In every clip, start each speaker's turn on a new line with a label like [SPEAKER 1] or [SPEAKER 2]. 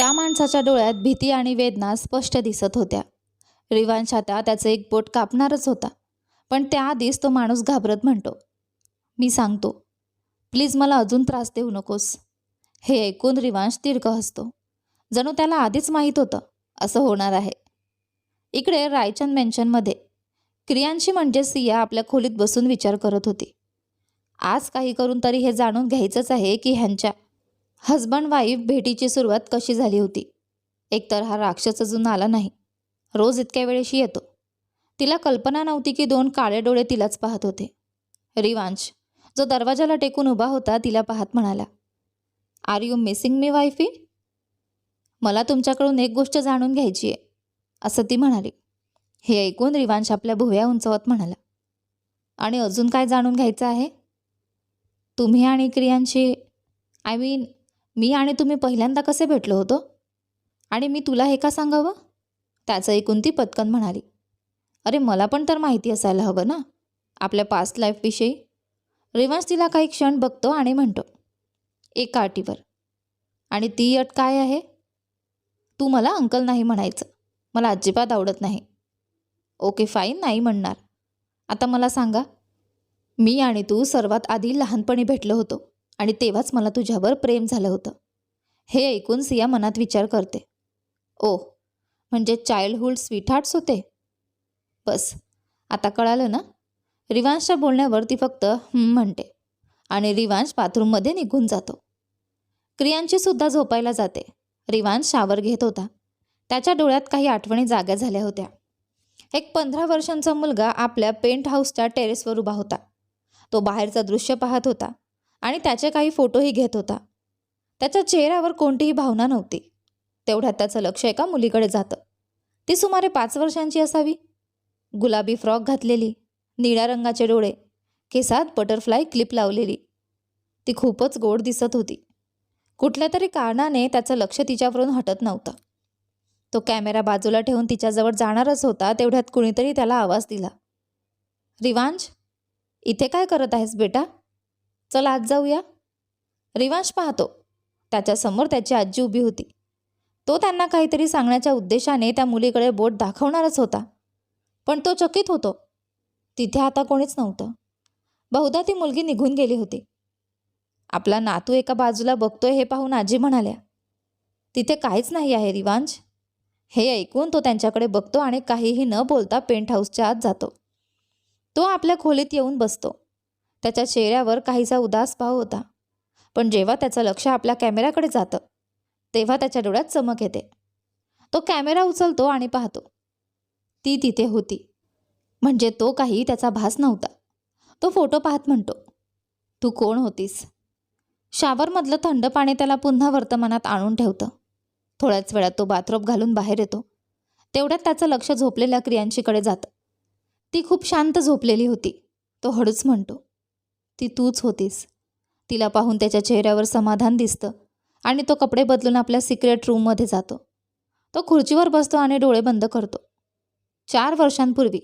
[SPEAKER 1] त्या माणसाच्या डोळ्यात भीती आणि वेदना स्पष्ट दिसत होत्या. रिवांश आता त्याचं एक बोट कापणारच होता पण त्याआधीच तो माणूस घाबरत म्हणतो मी सांगतो प्लीज मला अजून त्रास देऊ नकोस हे ऐकून रिवांश दीर्घ हसतो. जणू त्याला आधीच माहीत होतं असं होणार आहे. इकडे रायचंद मेन्शनमध्ये क्रियांशी म्हणजे सिया आपल्या खोलीत बसून विचार करत होती. आज काही करून तरी हे जाणून घ्यायचंच आहे की ह्यांच्या हजबंड वाईफ भेटीची सुरुवात कशी झाली होती? एकतर हा राक्षस अजून आला नाही. रोज इतक्या वेळेशी येतो. तिला कल्पना नव्हती की दोन काळे डोळे तिलाच पाहत होते. रिवांश जो दरवाजाला टेकून उभा होता तिला पाहत म्हणाला are you missing me wifey मला तुमच्याकडून एक गोष्ट जाणून घ्यायची आहे असं ती म्हणाली. हे ऐकून रिवांश आपल्या भुव्या उंचवत म्हणाला आणि अजून काय जाणून घ्यायचं आहे? तुम्ही आणि क्रियांशी आय मीन मी आणि तुम्ही पहिल्यांदा कसे भेटलो होतो? आणि मी तुला हे का सांगावं? त्याचं ऐकून ती पत्कन म्हणाली. अरे मला पण तर माहिती असायला हवं ना आपल्या पास्ट लाईफविषयी रिवांश तिला काही क्षण बघतो आणि म्हणतो एका अटीवर. आणि ती अट काय आहे? तू मला अंकल नाही म्हणायचं. मला अजिबात आवडत नाही. ओके फाईन नाही म्हणणार. आता मला सांगा मी आणि तू सर्वात आधी लहानपणी भेटलो होतो. आणि तेव्हाच मला तुझ्यावर प्रेम झालं होतं. हे ऐकून सिया मनात विचार करते. ओ म्हणजे चाइल्डहूड स्वीटहार्ट्स होते? बस आता कळालं ना? रिवांशच्या बोलण्यावर ती फक्त म्हणते आणि रिवांश बाथरूममध्ये निघून जातो. क्रियांची सुद्धा झोपायला जाते. रिवांश शावर घेत होता. त्याच्या डोळ्यात काही आठवणी जाग्या झाल्या होत्या. एक पंधरा वर्षांचा मुलगा आपल्या पेंट हाऊसच्या टेरेसवर उभा होता. तो बाहेरचं दृश्य पाहत होता. आणि त्याचे काही फोटोही घेत होता. त्याच्या चेहऱ्यावर कोणतीही भावना नव्हती. तेवढ्यात त्याचं लक्ष एका मुलीकडे जातं. ती सुमारे पाच वर्षांची असावी. गुलाबी फ्रॉक घातलेली निळ्या रंगाचे डोळे केसात बटरफ्लाय क्लिप लावलेली. ती खूपच गोड दिसत होती. कुठल्या तरी कारणाने त्याचं लक्ष तिच्यावरून हटत नव्हतं. तो कॅमेरा बाजूला ठेवून तिच्याजवळ जाणारच होता तेवढ्यात कुणीतरी त्याला आवाज दिला. रिवांश इथे काय करत आहेस बेटा? चल आज जाऊया. रिवांश पाहतो. त्याच्यासमोर त्याची आजी उभी होती. तो त्यांना काहीतरी सांगण्याच्या उद्देशाने त्या मुलीकडे बोट दाखवणारच होता. पण तो चकित होतो. तिथे आता कोणीच नव्हतं. बहुधा ती मुलगी निघून गेली होती. आपला नातू एका बाजूला बघतोय हे पाहून आजी म्हणाल्या तिथे काहीच नाही आहे रिवांश. हे ऐकून तो त्यांच्याकडे बघतो आणि काहीही न बोलता पेंट हाऊसच्या आत जातो. तो आपल्या खोलीत येऊन बसतो. त्याच्या चेहऱ्यावर काहीसा उदास भाव होता. पण जेव्हा त्याचं लक्ष आपल्या कॅमेऱ्याकडे जातं तेव्हा त्याच्या डोळ्यात चमक येते. तो कॅमेरा उचलतो आणि पाहतो. ती तिथे होती. म्हणजे तो काही त्याचा भास नव्हता. तो फोटो पाहत म्हणतो तू कोण होतीस? शावरमधलं थंड पाणी त्याला पुन्हा वर्तमानात आणून ठेवतं. थोड्याच वेळात तो बाथरोब घालून बाहेर येतो. तेवढ्यात त्याचं लक्ष झोपलेल्या क्रियांशीकडे जातं. ती खूप शांत झोपलेली होती. तो हळूच म्हणतो ती तूच होतीस. तिला पाहून त्याच्या चेहऱ्यावर समाधान दिसतं आणि तो कपडे बदलून आपल्या सिक्रेट रूममध्ये जातो. तो खुर्चीवर बसतो आणि डोळे बंद करतो. चार वर्षांपूर्वी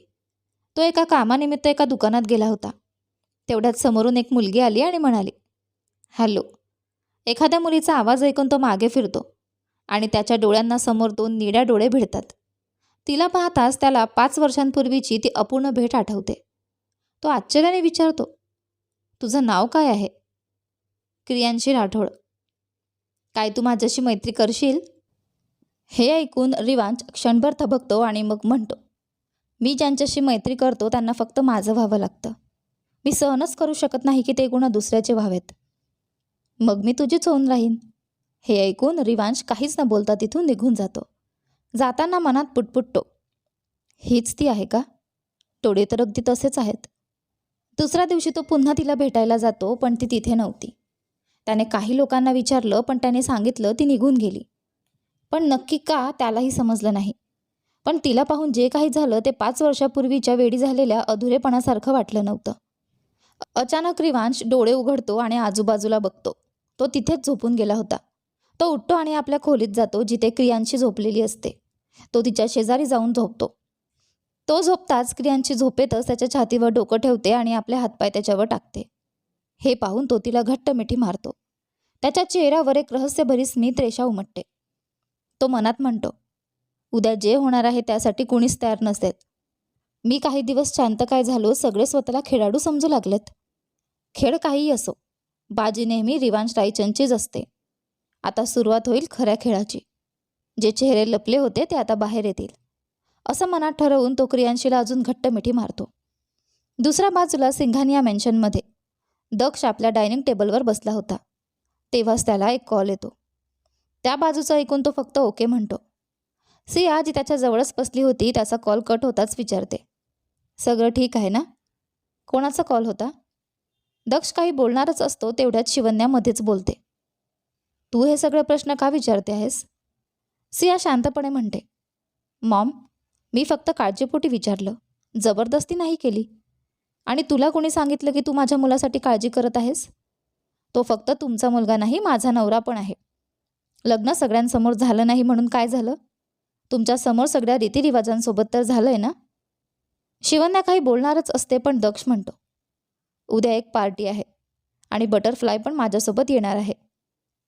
[SPEAKER 1] तो एका कामानिमित्त एका दुकानात गेला होता. तेवढ्यात समोरून एक मुलगी आली आणि म्हणाली हॅलो. एखाद्या मुलीचा आवाज ऐकून तो मागे फिरतो आणि त्याच्या डोळ्यांना समोर दोन निळ्या डोळे भिडतात. तिला पाहताच त्याला पाच वर्षांपूर्वीची ती अपूर्ण भेट आठवते. तो आश्चर्याने विचारतो तुझं नाव काय आहे? क्रियांशी राठोड. काय तू माझ्याशी मैत्री करशील? हे ऐकून रिवांश क्षणभर थबकतो आणि मग म्हणतो मी ज्यांच्याशी मैत्री करतो त्यांना फक्त माझं व्हावं लागतं. मी सहनच करू शकत नाही की ते गुण दुसऱ्याचे व्हावेत. मग मी तुझीच होऊन राहीन. हे ऐकून रिवांश काहीच न बोलता तिथून निघून जातो. जाताना मनात पुटपुटतो. हीच ती आहे का? टोळे तर अगदी तसेच आहेत. दुसऱ्या दिवशी तो पुन्हा तिला भेटायला जातो पण ती तिथे नव्हती. त्याने काही लोकांना विचारलं पण त्याने सांगितलं ती निघून गेली. पण नक्की का त्यालाही समजलं नाही. पण तिला पाहून जे काही झालं ते पाच वर्षापूर्वीच्या वेळी झालेल्या अधुरेपणासारखं वाटलं नव्हतं. अचानक रिवांश डोळे उघडतो आणि आजूबाजूला बघतो. तो तिथेच झोपून गेला होता. तो उठतो आणि आपल्या खोलीत जातो जिथे क्रियांशी झोपलेली असते. तो तिच्या शेजारी जाऊन झोपतो. तो झोपताच क्रियांची झोपेतच त्याच्या छातीवर डोकं ठेवते आणि आपले हातपाय त्याच्यावर टाकते. हे पाहून तो तिला घट्ट मिठी मारतो. त्याच्या चेहऱ्यावर एक रहस्यभरी स्मित रेषा उमटते. तो मनात म्हणतो उद्या जे होणार आहे त्यासाठी कुणीच तयार नसेल. मी काही दिवस शांत काय झालो सगळे स्वतःला खेळाडू समजू लागलेत. खेळ काहीही असो बाजी नेहमी रिवांश रायचंदचीच असते. आता सुरुवात होईल खऱ्या खेळाची. जे चेहरे लपले होते ते आता बाहेर येतील. असं मनात ठरवून तो क्रियांशीला अजून घट्ट मिठी मारतो. दुसऱ्या बाजूला सिंघानिया मेन्शनमध्ये दक्ष आपल्या डायनिंग टेबलवर बसला होता. तेव्हाच त्याला एक कॉल येतो. त्या बाजूचं ऐकून तो फक्त ओके म्हणतो. सिया जी त्याच्या जवळच बसली होती त्याचा कॉल कट होताच विचारते. सगळं ठीक आहे ना? कोणाचा कॉल होता? दक्ष काही बोलणारच असतो तेवढ्यात शिवन्यामध्येच बोलते. तू हे सगळे प्रश्न का विचारते आहेस? सिया शांतपणे म्हणते. मॉम मी फक्त काळजीपोटी विचारलं जबरदस्ती नाही केली. आणि तुला कोणी सांगितलं की तू माझ्या मुलासाठी काळजी करत आहेस? तो फक्त तुमचा मुलगा नाही माझा नवरा पण आहे. लग्न सगळ्यांसमोर झालं नाही म्हणून काय झालं? तुमच्यासमोर सगळ्या रीतिरिवाजांसोबत तर झालं आहे ना? शिवन्या काही बोलणारच असते पण दक्ष म्हणतो. उद्या एक पार्टी आहे आणि बटरफ्लाय पण माझ्यासोबत येणार आहे.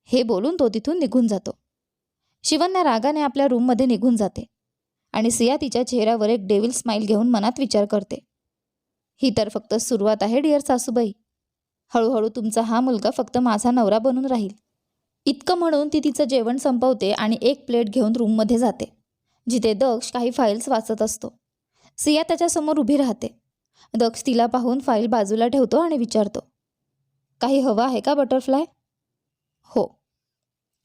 [SPEAKER 1] हे बोलून तो तिथून निघून जातो. शिवन्या रागाने आपल्या रूममध्ये निघून जाते. आणि सिया तिच्या चेहऱ्यावर एक डेविल स्माईल घेऊन मनात विचार करते. ही तर फक्त सुरुवात आहे डिअर सासूबाई. हळूहळू तुमचा हा मुलगा फक्त माझा नवरा बनून राहील. इतकं म्हणून ती तिचं जेवण संपवते आणि एक प्लेट घेऊन रूममध्ये जाते जिथे दक्ष काही फाईल्स वाचत असतो. सिया त्याच्यासमोर उभी राहते. दक्ष तिला पाहून फाईल बाजूला ठेवतो आणि विचारतो काही हवं आहे का बटरफ्लाय हो.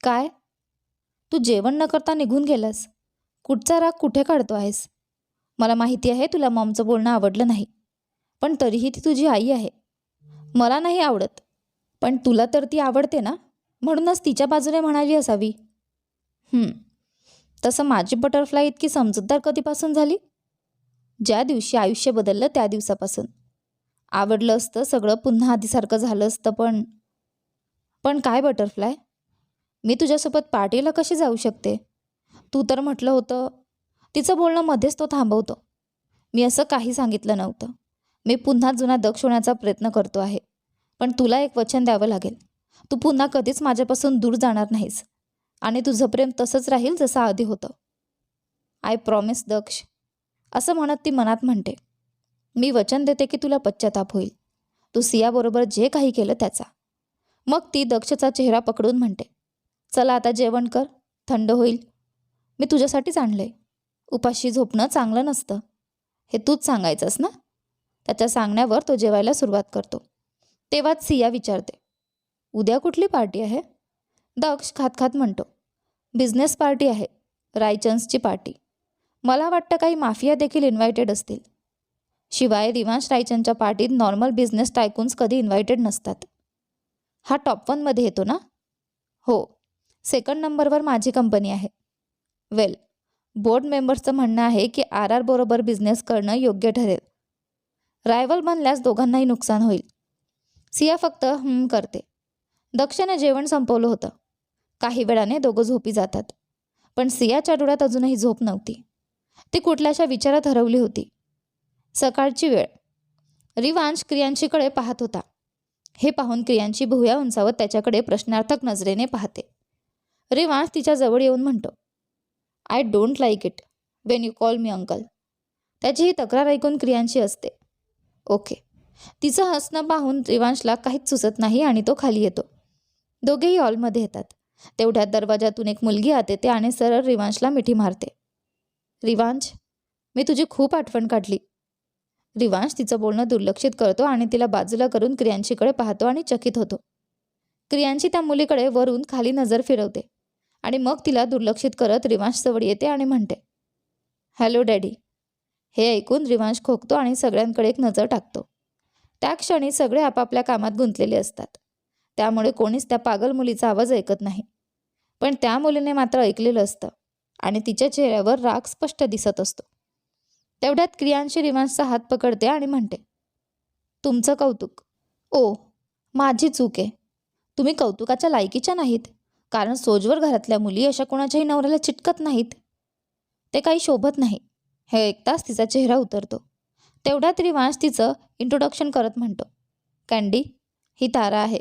[SPEAKER 1] काय? तू जेवण न करता निघून गेलास. कुठचा राग कुठे काढतो आहेस? मला माहिती आहे तुला मॉमचं बोलणं आवडलं नाही. पण तरीही ती तुझी आई आहे. मला नाही आवडत. पण तुला तर ती आवडते ना? म्हणूनच तिच्या बाजूने म्हणाली असावी. तसं माझी बटरफ्लाय इतकी समजूतदार कधीपासून झाली? ज्या दिवशी आयुष्य बदललं त्या दिवसापासून. आवडलं असतं सगळं पुन्हा आधीसारखं झालं असतं पण पण काय बटरफ्लाय? मी तुझ्यासोबत पार्टीला कशी जाऊ शकते? तू तर म्हटलं होतं. तिचं बोलणं मध्येच तो थांबवतो. मी असं काही सांगितलं नव्हतं. मी पुन्हा जुना दक्ष होण्याचा प्रयत्न करतो आहे. पण तुला एक वचन द्यावं लागेल. तू पुन्हा कधीच माझ्यापासून दूर जाणार नाहीस. आणि तुझं प्रेम तसंच राहील जसं आधी होतं. I promise Daksh. असं म्हणत ती मनात म्हणते. मी वचन देते की तुला पश्चाताप होईल. तू सियाबरोबर जे काही केलं त्याचा. मग ती दक्षचा चेहरा पकडून म्हणते. चला आता जेवण कर. थंड होईल. मी तुझ्यासाठीच आणलंय. उपाशी झोपणं चांगलं नसतं. हे तूच सांगायचंस ना? त्याच्या सांगण्यावर तो जेवायला सुरुवात करतो. तेव्हाच सिया विचारते उद्या कुठली पार्टी आहे? दक्ष खात खात म्हणतो बिझनेस पार्टी आहे रायचन्सची पार्टी. मला वाटतं काही माफिया देखील इन्व्हायटेड असतील. शिवाय रिवांश रायचंदच्या पार्टीत नॉर्मल बिझनेस टायकून्स कधी इन्व्हायटेड नसतात. हा टॉप वनमध्ये येतो ना? हो सेकंड नंबरवर माझी कंपनी आहे. वेल बोर्ड मेंबर्सचं म्हणणं आहे की आर आर बरोबर बिझनेस करणं योग्य ठरेल. रायवल बनल्यास दोघांनाही नुकसान होईल. सिया फक्त हम करते. दक्षने जेवण संपवलं होतं. काही वेळाने दोघं झोपी जातात. पण सियाच्या डोळ्यात अजूनही झोप नव्हती. ती कुठल्याशा विचारात हरवली होती. सकाळची वेळ. रिवांश क्रियांशीकडे पाहत होता. हे पाहून क्रियांची भुया उंचावत त्याच्याकडे प्रश्नार्थक नजरेने पाहते. रिवांश तिच्या जवळ येऊन म्हणतो I don't like it when you call me uncle त्याची ही तक्रार ऐकून क्रियांशी असते. ओके तिचं हसणं पाहून रिवांशला काहीच सुचत नाही आणि तो खाली येतो. दोघेही हॉलमध्ये येतात. तेवढ्यात दरवाजातून एक मुलगी आत येते आणि सरळ रिवांशला मिठी मारते. रिवांश मी तुझी खूप आठवण काढली. रिवांश तिचं बोलणं दुर्लक्षित करतो आणि तिला बाजूला करून क्रियांशीकडे पाहतो आणि चकित होतो. क्रियांशी त्या मुलीकडे वरून खाली नजर फिरवते. आणि मग तिला दुर्लक्षित करत रिवांश जवळ येते आणि म्हणते हॅलो डॅडी. हे ऐकून रिवांश खोकतो आणि सगळ्यांकडे एक नजर टाकतो. त्या क्षणी सगळे आपापल्या कामात गुंतलेले असतात. त्यामुळे कोणीच त्या पागल मुलीचा आवाज ऐकत नाही. पण त्या मुलीने मात्र ऐकलेलं असतं आणि तिच्या चेहऱ्यावर राग स्पष्ट दिसत असतो. तेवढ्यात क्रियांशी रिवांशचा हात पकडते आणि म्हणते तुमचं कौतुक. ओ माझी चूक आहे. तुम्ही कौतुकाच्या लायकीच्या नाहीत. कारण सोजवर घरातल्या मुली अशा कोणाच्याही नवऱ्याला चिटकत नाहीत. ते काही शोभत नाही. हे ऐकताच तिचा चेहरा उतरतो. तेवढ्यात रिवांश तिचं इंट्रोडक्शन करत म्हणतो. कँडी ही तारा आहे.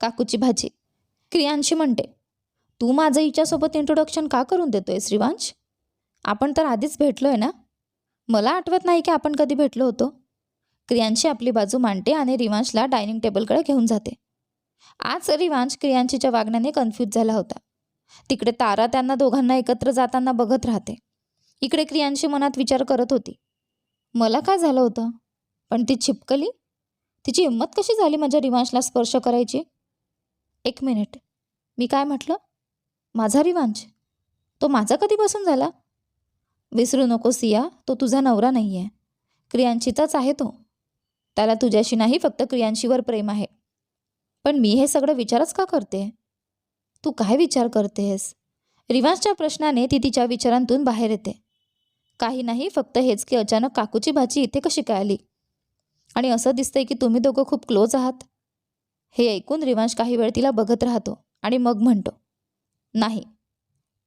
[SPEAKER 1] काकूची भाजी. क्रियांशी म्हणते. तू माझं हिच्यासोबत इंट्रोडक्शन का करून देतोय श्रीवांश? आपण तर आधीच भेटलो आहे ना? मला आठवत नाही की आपण कधी भेटलो होतो. क्रियांशी आपली बाजू मांडते आणि रिवांशला डायनिंग टेबलकडे घेऊन जाते. आज रिवांश क्रियांशीच्या वागण्याने कन्फ्यूज झाला होता. तिकडे तारा त्यांना दोघांना एकत्र जाताना बघत राहते. इकडे क्रियांशी मनात विचार करत होती. मला काय झालं होतं? पण ती छिपकली? तिची हिंमत कशी झाली माझ्या रिवांशला स्पर्श करायची? एक मिनिट. मी काय म्हटलं? माझा रिवांश? तो माझा कधीपासून झाला? विसरू नको सिया. तो तुझा नवरा नाही आहे क्रियांशीचाच आहे तो. त्याला तुझ्याशी नाही फक्त क्रियांशीवर प्रेम आहे. पण मी हे सगळं विचारच का करते? तू काय विचार करतेस? रिवांशच्या प्रश्नाने ती तिच्या विचारांतून बाहेर येते. काही नाही फक्त हेच की अचानक काकूची भाची इथे कशी काय आली? आणि असं दिसतंय की तुम्ही दोघं खूप क्लोज आहात? हे ऐकून रिवांश काही वेळ तिला बघत राहतो आणि मग म्हणतो नाही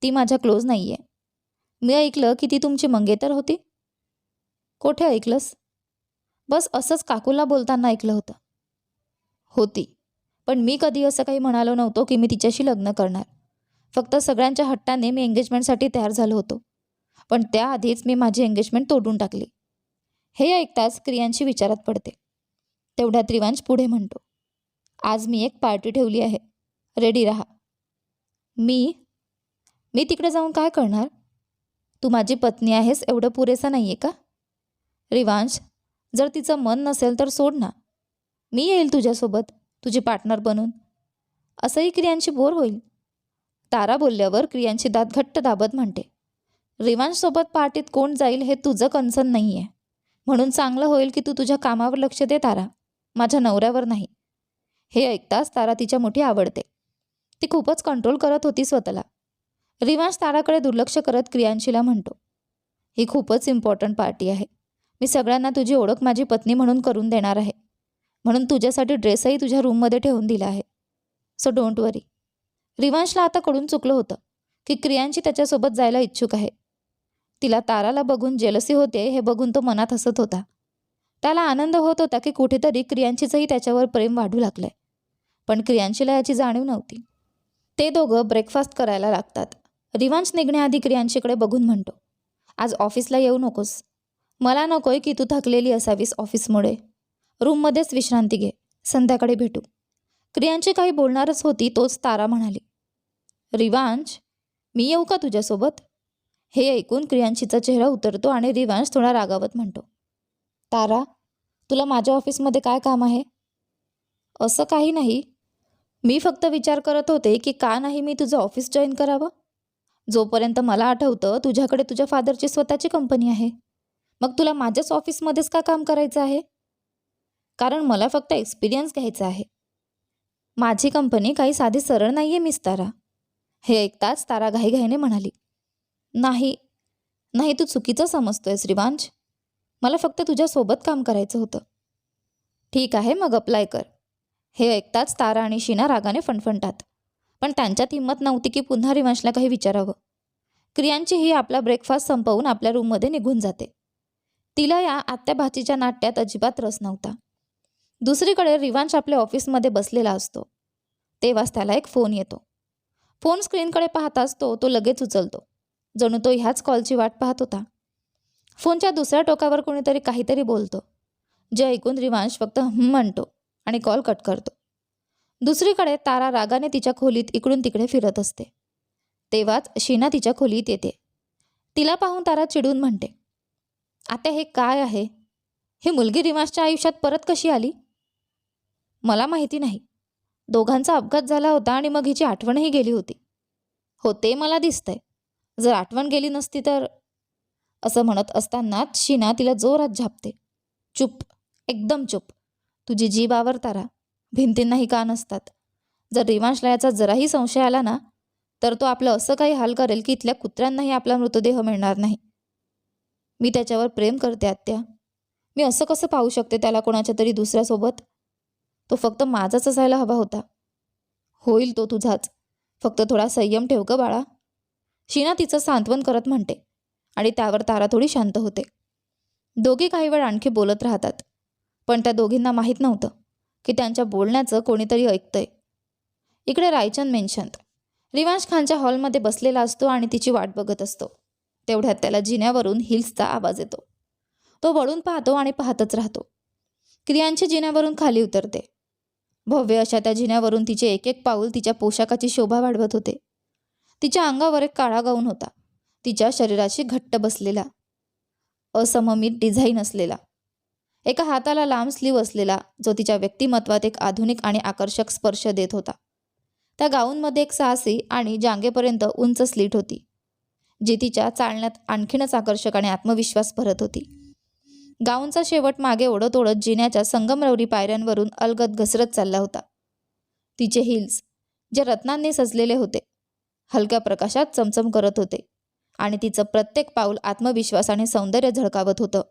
[SPEAKER 1] ती माझ्या क्लोज नाही आहे मी ऐकलं की ती तुमची मंगेतर होती. कोठे ऐकलंस? बस असंच काकूला बोलताना ऐकलं होतं. होती. पण मी कधी असं काही म्हणालो नव्हतो की मी तिच्याशी लग्न करणार. फक्त सगळ्यांच्या हट्टाने मी एंगेजमेंटसाठी तयार झालो होतो. पण त्याआधीच मी माझी एंगेजमेंट तोडून टाकली. हे ऐकताच क्रियांशी विचारात पडते. तेवढ्यात रिवांश पुढे म्हणतो आज मी एक पार्टी ठेवली आहे. रेडी राहा. मी? मी तिकडे जाऊन काय करणार? तू माझी पत्नी आहेस एवढं पुरेसं नाही आहे का? रिवांश जर तिचं मन नसेल तर सोड ना. मी येईल तुझ्यासोबत. तुझी पार्टनर बनून. असंही क्रियांशी बोर होईल. तारा बोलल्यावर क्रियांची दात घट्ट दाबत म्हणते. रिवांशसोबत पार्टीत कोण जाईल हे तुझं कन्सर्न नाही आहे म्हणून चांगलं होईल की तू तुझ्या कामावर लक्ष दे तारा. माझ्या नवऱ्यावर नाही. हे ऐकताच तारा तिच्या मोठी आवडते. ती खूपच कंट्रोल करत होती स्वतःला. रिवांश ताराकडे दुर्लक्ष करत क्रियांशीला म्हणतो. ही खूपच इम्पॉर्टंट पार्टी आहे. मी सगळ्यांना तुझी ओळख माझी पत्नी म्हणून करून देणार आहे. म्हणून तुझ्यासाठी ड्रेसही तुझ्या रूममध्ये ठेवून दिला आहे. सो डोंट वरी रिवांशला आता कडून चुकलं होतं की क्रियांशी त्याच्यासोबत जायला इच्छुक आहे. तिला ताराला बघून जेलसी होते हे बघून तो मनात हसत होता. त्याला आनंद होत होता की कुठेतरी क्रियांशीचंही त्याच्यावर प्रेम वाढू लागलंय. पण क्रियांशीला याची जाणीव नव्हती. ते दोघं ब्रेकफास्ट करायला लागतात. रिवांश निघण्याआधी क्रियांशीकडे बघून म्हणतो आज ऑफिसला येऊ नकोस. मला नकोय की तू थकलेली असावीस ऑफिसमुळे रूममध्येच विश्रांती घे. संध्याकाळी भेटू. क्रियांशी काही बोलणारच होती तोच तारा म्हणाली. रिवांश मी येऊ का तुझ्यासोबत? हे ऐकून क्रियांशीचा चेहरा उतरतो आणि रिवांश थोडा रागावत म्हणतो. तारा तुला माझ्या ऑफिसमध्ये काय काम आहे? असं काही नाही. मी फक्त विचार करत होते की का नाही मी तुझं ऑफिस जॉईन करावं? जोपर्यंत मला आठवतं तुझ्याकडे तुझ्या फादरची स्वतःची कंपनी आहे. मग तुला माझ्याच ऑफिसमध्येच का काम करायचं आहे? कारण मला फक्त एक्सपिरियन्स घ्यायचा आहे. माझी कंपनी काही साधी सरळ नाही आहे मिस तारा. हे ऐकताच तारा घाईघाईने म्हणाली नाही नाही तू चुकीचं समजतोय श्रीवांश. मला फक्त तुझ्यासोबत काम करायचं होतं. ठीक आहे मग अप्लाय कर. हे ऐकताच तारा आणि शीना रागाने फणफणतात. पण त्यांच्यात हिंमत नव्हती की पुन्हा रिवांशला काही विचारावं. क्रियांची ही आपला ब्रेकफास्ट संपवून आपल्या रूममध्ये निघून जाते. तिला या आत्या भाचीच्या नाट्यात अजिबात रस नव्हता. दुसरीकडे रिवांश आपल्या ऑफिसमध्ये बसलेला असतो. तेव्हाच त्याला एक फोन येतो. फोन स्क्रीनकडे पाहताच तो तो लगेच उचलतो. जणू तो ह्याच कॉलची वाट पाहत होता. फोनच्या दुसऱ्या टोकावर कोणीतरी काहीतरी बोलतो. जे ऐकून रिवांश फक्त हम म्हणतो आणि कॉल कट करतो. दुसरीकडे तारा रागाने तिच्या खोलीत इकडून तिकडे फिरत असते. तेव्हाच शीना तिच्या खोलीत येते. तिला पाहून तारा चिडून म्हणते आता हे काय आहे? ही मुलगी रिवांशच्या आयुष्यात परत कशी आली? मला माहिती नाही. दोघांचा अपघात झाला होता आणि मग हिची आठवणही गेली होती. हो ते मला दिसतंय. जर आठवण गेली नसती तर? असं म्हणत असतानाच शीना तिला जोरात झापते. चुप एकदम चुप. तुझी जीभ आवरतारा भिंतींनाही का नसतात? जर रिवांशला याचा जराही संशय आला ना तर तो आपलं असं काही हाल करेल की इथल्या कुत्र्यांनाही आपला मृतदेह मिळणार नाही. मी त्याच्यावर प्रेम करते आत्या. मी असं कसं पाहू शकते त्याला कोणाच्या तरी दुसऱ्यासोबत? तो फक्त माझाच असायला हवा होता. होईल तो तुझाच. फक्त थोडा संयम ठेव ग बाळा. शीना तिचं सांत्वन करत म्हणते आणि त्यावर तारा थोडी शांत होते. दोघे काही वेळ आणखी बोलत राहतात. पण त्या दोघींना माहीत नव्हतं की त्यांच्या बोलण्याचं कोणीतरी ऐकतंय. इकडे रायचंद मेन्शंत रिवांश खानच्या हॉलमध्ये बसलेला असतो आणि तिची वाट बघत असतो. तेवढ्यात त्याला जिन्यावरून हिल्सचा आवाज येतो. तो वळून पाहतो आणि पाहतच राहतो. क्रियांची जिन्यावरून खाली उतरते. भव्य अशा त्या जिन्यावरून तिचे एक एक पाऊल तिच्या पोशाखाची शोभा वाढवत होते. तिच्या अंगावर एक काळा गाऊन होता. तिच्या शरीराशी घट्ट बसलेला. असममित डिझाईन असलेला. एका हाताला लांब स्लीव असलेला जो तिच्या व्यक्तिमत्वात एक आधुनिक आणि आकर्षक स्पर्श देत होता. त्या गाऊनमध्ये एक साहसी आणि जांगेपर्यंत उंच स्लीट होती जी तिच्या चालण्यात आणखीनच आकर्षक आणि आत्मविश्वास भरत होती. गाऊनचा शेवट मागे ओढत ओढत जिन्याच्या संगमरवरी पायऱ्यांवरून अलगद घसरत चालला होता. तिचे हिल्स जे रत्नांनी सजलेले होते हलक्या प्रकाशात चमचम करत होते आणि तिचं प्रत्येक पाऊल आत्मविश्वास आणि सौंदर्य झळकावत होतं.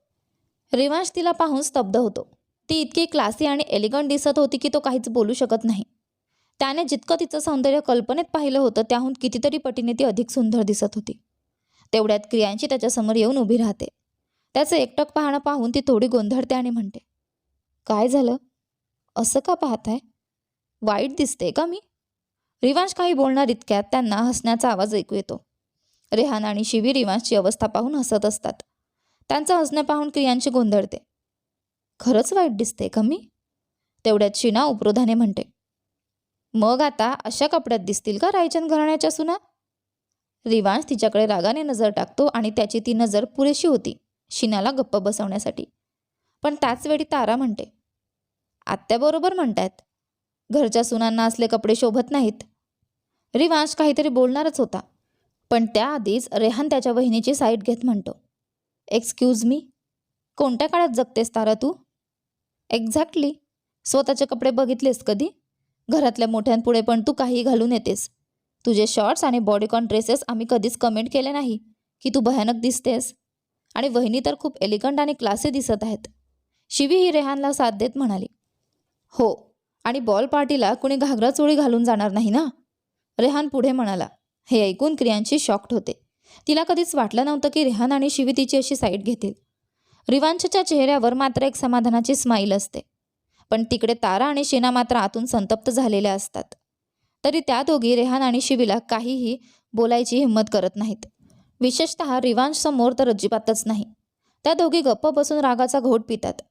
[SPEAKER 1] रिवांश तिला पाहून स्तब्ध होतो. ती इतकी क्लासी आणि एलिगंट दिसत होती की तो काहीच बोलू शकत नाही. त्याने जितकं तिचं सौंदर्य कल्पनेत पाहिलं होतं त्याहून कितीतरी पटीने ती अधिक सुंदर दिसत होती. तेवढ्यात क्रियांची त्याच्यासमोर येऊन उभी राहते. त्याचं एकटक पाहणं पाहून ती थोडी गोंधळते आणि म्हणते काय झालं? असं का पाहताय? वाईट दिसते का मी? रिवांश काही बोलणार इतक्यात त्यांना हसण्याचा आवाज ऐकू येतो. रेहान आणि शिवी रिवांशची अवस्था पाहून हसत असतात. त्यांचं हसणं पाहून क्रियांची गोंधळते. खरंच वाईट दिसते का मी? तेवढ्यात शिना उपरोधाने म्हणते मग आता अशा कपड्यात दिसतील का रायचंद घराण्याच्या सुना? रिवांश तिच्याकडे रागाने नजर टाकतो आणि त्याची ती नजर पुरेशी होती. शिनाला गप्प बसवण्यासाठी. पण त्याच वेळी तारा म्हणते आत्याबरोबर म्हणतायत. घरच्या सुनांना असले कपडे शोभत नाहीत. रिवांश काहीतरी बोलणारच होता पण त्याआधीच रेहान त्याच्या वहिनीची साईट घेत म्हणतो एक्सक्यूज मी कोणत्या काळात जगतेस तारा तू? एक्झॅक्टली स्वतःचे कपडे बघितलेस कधी? घरातल्या मोठ्यांपुढे पण तू काही घालून येतेस. तुझे शॉर्ट्स आणि बॉडीकॉन ड्रेसेस आम्ही कधीच कमेंट केले नाही की तू भयानक दिसतेस. आणि वहिनी तर खूप एलिगंट आणि क्लासी दिसत आहेत. शिवी ही रेहानला साथ देत म्हणाली. हो आणि बॉल पार्टीला कुणी घागरा चोळी घालून जाणार नाही ना? रेहान पुढे म्हणाला. हे ऐकून क्रियांची शॉक्ड होते. तिला कधीच वाटलं नव्हतं की रेहान आणि शिवी तिची अशी साईड घेतील. रिवांशच्या चेहऱ्यावर मात्र एक समाधानाची स्माईल असते. पण तिकडे तारा आणि शेना मात्र आतून संतप्त झालेल्या असतात. तरी त्या दोघी रेहान आणि शिवीला काहीही बोलायची हिंमत करत नाहीत. विशेषतः रिवांश समोर तर अजिबातच नाही. त्या दोघी गप्प बसून रागाचा घोट पितात.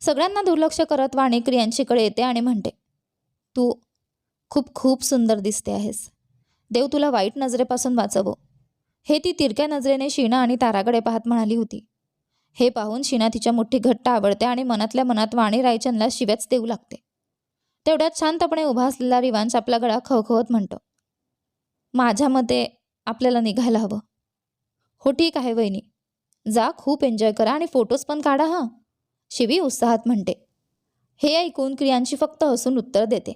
[SPEAKER 1] सगळ्यांना दुर्लक्ष करत वाणी क्रियांशीकडे येते आणि म्हणते तू खूप खूप सुंदर दिसते आहेस. देव तुला वाईट नजरेपासून वाचवो. हे ती तिरक्या नजरेने शीना आणि ताराकडे पाहत म्हणाली होती. हे पाहून शीणा तिच्या मुठ्ठी घट्ट आवडते आणि मनातल्या मनात वाणी रायचंदला शिव्याच देऊ लागते. तेवढ्यात शांतपणे उभा असलेला रिवांश आपला गळा खवखवत म्हणतो माझ्या मते आपल्याला निघायला हवं. हो ठीक आहे वहिनी. जा खूप एन्जॉय करा आणि फोटोज पण काढा हां. शिवी उत्साहात म्हणते. हे ऐकून क्रियांशी फक्त हसून उत्तर देते.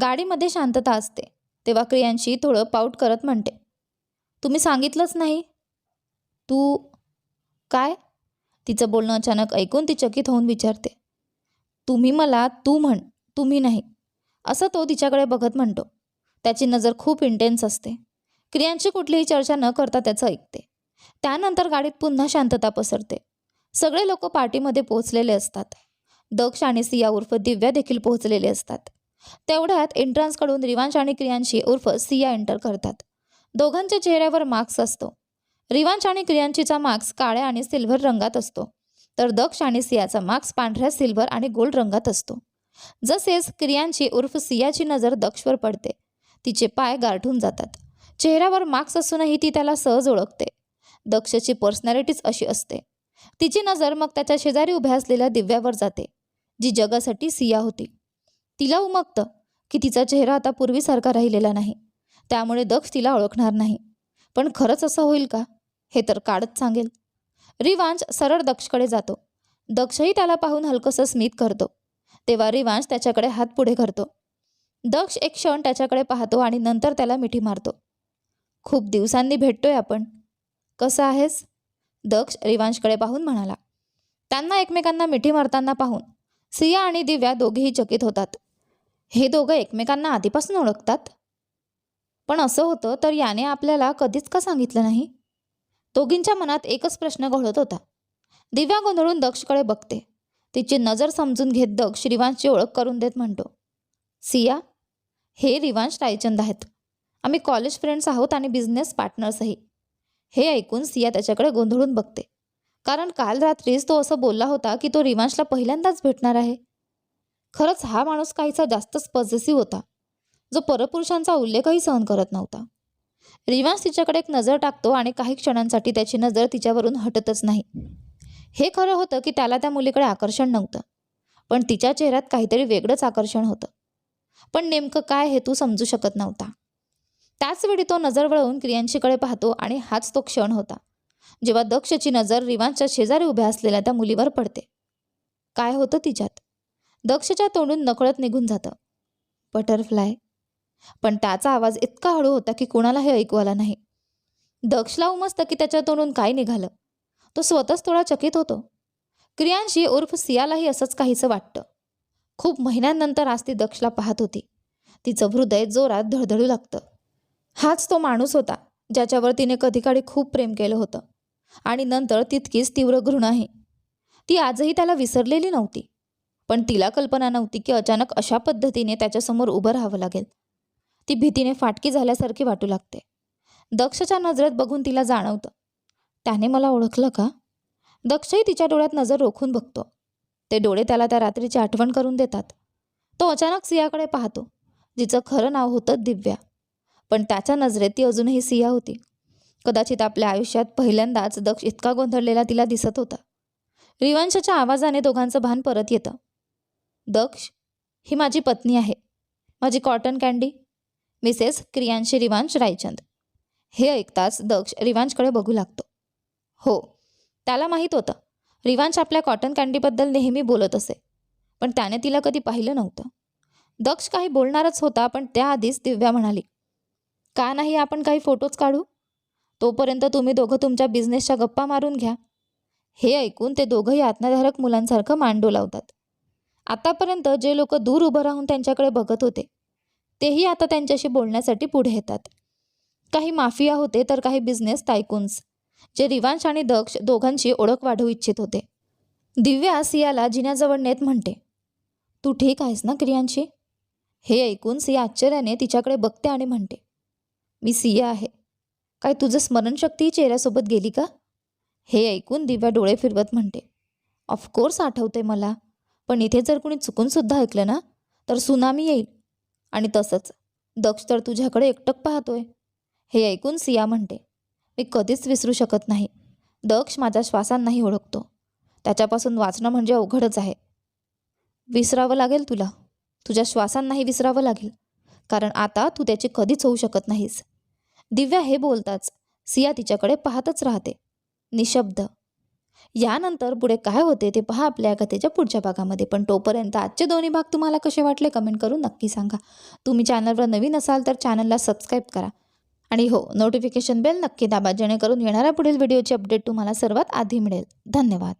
[SPEAKER 1] गाडीमध्ये शांतता असते. तेव्हा क्रियांशी थोडं पाऊट करत म्हणते. तुम्ही सांगितलंच नाही. तू काय? तिचं बोलणं अचानक ऐकून ती चकित होऊन विचारते. तुम्ही मला तू म्हण तुम्ही नाही. असं तो तिच्याकडे बघत म्हणतो. त्याची नजर खूप इंटेन्स असते. क्रियांची कुठलीही चर्चा न करता त्याचं ऐकते. त्यानंतर गाडीत पुन्हा शांतता पसरते. सगळे लोक पार्टीमध्ये पोहोचलेले असतात. दक्ष आणि सिया उर्फ दिव्या देखील पोहोचलेले असतात. तेवढ्यात एंट्रन्सकडून रिवांश आणि क्रियांशी उर्फ सिया एंटर करतात. दोघांच्या चेहऱ्यावर मार्क्स असतो. रिवांश आणि क्रियांशीचा मार्क्स काळ्या आणि सिल्व्हर रंगात असतो. तर दक्ष आणि सियाचा मार्क्स पांढऱ्या सिल्व्हर आणि गोल्ड रंगात असतो. जसेच क्रियांची उर्फ सियाची नजर दक्षवर पडते तिचे पाय गारठून जातात. चेहऱ्यावर मार्क्स असूनही ती त्याला सहज ओळखते. दक्षची पर्सनॅलिटीच अशी असते. तिची नजर मग त्याच्या शेजारी उभ्या असलेल्या दिव्यावर जाते जी जगासाठी सिया होती. तिला उमगतं की तिचा चेहरा आता पूर्वीसारखा राहिलेला नाही. त्यामुळे दक्ष तिला ओळखणार नाही. पण खरंच असं होईल का? हे तर काढत सांगेल. रिवांश सरळ दक्षकडे जातो. दक्षही त्याला पाहून हलकंसं स्मित करतो. तेव्हा रिवांश त्याच्याकडे हात पुढे करतो. दक्ष एक क्षण त्याच्याकडे पाहतो आणि नंतर त्याला मिठी मारतो. खूप दिवसांनी भेटतोय आपण. कसं आहेस? दक्ष रिवांशकडे पाहून म्हणाला. त्यांना एकमेकांना मिठी मारताना पाहून सिया आणि दिव्या दोघेही चकित होतात. हे दोघं एकमेकांना आधीपासून ओळखतात? पण असं होतं तर याने आपल्याला कधीच का सांगितलं नाही? दोघींच्या मनात एकच प्रश्न घोळत होता. दिव्या गोंधळून दक्षकडे बघते. तिची नजर समजून घेत दक्ष रिवांशची ओळख करून देत म्हणतो. सिया हे रिवांश रायचंद आहेत. आम्ही कॉलेज फ्रेंड्स आहोत आणि बिझनेस पार्टनर्सही. हे ऐकून सिया त्याच्याकडे गोंधळून बघते. कारण काल रात्रीच तो असं बोलला होता की तो रिवांशला पहिल्यांदाच भेटणार आहे. खरंच हा माणूस काहीसा जास्तच पॉझिटिव्ह होता. जो परपुरुषांचा उल्लेखही सहन करत नव्हता. रिवांश तिच्याकडे एक नजर टाकतो आणि काही क्षणांसाठी त्याची नजर तिच्यावरून हटतच नाही. हे खरं होतं की त्याला त्या मुलीकडे आकर्षण नव्हतं. पण तिच्या चेहऱ्यात काहीतरी वेगळंच आकर्षण होतं. पण नेमकं काय हे तू समजू शकत नव्हता. त्याचवेळी तो नजर वळवून क्रियांशीकडे पाहतो आणि हाच तो क्षण होता जेव्हा दक्षची नजर रिवांशच्या शेजारी उभ्या असलेल्या त्या मुलीवर पडते. काय होतं तिच्यात? दक्षच्या तोंडून नकळत निघून जातं. बटरफ्लाय. पण त्याचा आवाज इतका हळू होता की कुणालाही ऐकू आला नाही. दक्षला उमजतं की त्याच्या तोंडून काय निघालं? तो स्वतःच थोडा चकित होतो. क्रियांशी उर्फ सियालाही असंच काहीसं वाटतं. खूप महिन्यांनंतर आज ती दक्षला पाहत होती. तिचं हृदय जोरात धडधडू लागतं. हाच तो माणूस होता ज्याच्यावर तिने कधीकाळी खूप प्रेम केलं होतं. आणि नंतर तितकीच तीव्र घृणाही ती आजही त्याला विसरलेली नव्हती. पण तिला कल्पना नव्हती की अचानक अशा पद्धतीने त्याच्यासमोर उभं राहावं लागेल. ती भीतीने फाटकी झाल्यासारखी वाटू लागते. दक्षच्या नजरेत बघून तिला जाणवतं. त्याने मला ओळखलं का? दक्षही तिच्या डोळ्यात नजर रोखून बघतो. ते डोळे त्याला त्या रात्रीची आठवण करून देतात. तो अचानक सियाकडे पाहतो जिचं खरं नाव होतं दिव्या. पण त्याच्या नजरेत ती अजूनही सिया होती. कदाचित आपल्या आयुष्यात पहिल्यांदाच दक्ष इतका गोंधळलेला तिला दिसत होता. रिवांशच्या आवाजाने दोघांचं भान परत येतं. दक्ष ही माझी पत्नी आहे. माझी cotton candy Mrs Kriyanshi Rivansh Raichand. हे ऐकताच दक्ष रिवांशकडे बघू लागतो. हो त्याला माहीत होतं. रिवांश आपल्या कॉटन कँडीबद्दल नेहमी बोलत असे. पण त्याने तिला कधी पाहिलं नव्हतं. दक्ष काही बोलणारच होता पण त्याआधीच दिव्या म्हणाली का नाही आपण काही फोटोज काढू? तोपर्यंत तुम्ही दोघं तुमच्या बिझनेसच्या गप्पा मारून घ्या. हे ऐकून ते दोघंही आत्मधारक मुलांसारखं मांडू लावतात. आतापर्यंत जे लोक दूर उभं राहून त्यांच्याकडे बघत होते तेही आता त्यांच्याशी बोलण्यासाठी पुढे येतात. काही माफिया होते तर काही बिझनेस टायकून्स जे रिवांश आणि दक्ष दोघांची ओळख वाढवू इच्छित होते. दिव्या सियाला जिन्याजवळ नेत म्हणते तू ठीक आहेस ना क्रियांशी? हे ऐकून सिया आश्चर्याने तिच्याकडे बघते आणि म्हणते मी सिया आहे. काय तुझं स्मरणशक्ती चेहऱ्यासोबत गेली का? हे ऐकून दिव्या डोळे फिरवत म्हणते. ऑफकोर्स आठवते मला. पण इथे जर कुणी चुकूनसुद्धा ऐकलं ना तर सुनामी येईल. आणि तसंच. दक्ष तर तुझ्याकडे एकटक पाहतोय. हे ऐकून सिया म्हणते. मी कधीच विसरू शकत नाही. दक्ष माझ्या श्वासांनाही ओळखतो. त्याच्यापासून वाचणं म्हणजे अवघडच आहे. विसरावं लागेल तुला. तुझ्या श्वासांनाही विसरावं लागेल. कारण आता तू त्याची कधीच होऊ शकत नाहीस. दिव्या हे बोलताच सिया तिच्याकडे पाहतच राहते. निशब्द. यानंतर पुढे काय होते ते पहा आपल्या कथेच्या पुढच्या भागामध्ये पण तोपर्यंत आजचे दोन्ही भाग तुम्हाला कसे वाटले कमेंट करून नक्की सांगा. तुम्ही चॅनलवर नवीन असाल तर चॅनलला सबस्क्राईब करा. आणि हो नोटिफिकेशन बेल नक्की दाबा जेणेकरून येणाऱ्या पुढील व्हिडिओची अपडेट तुम्हाला सर्वात आधी मिळेल. धन्यवाद.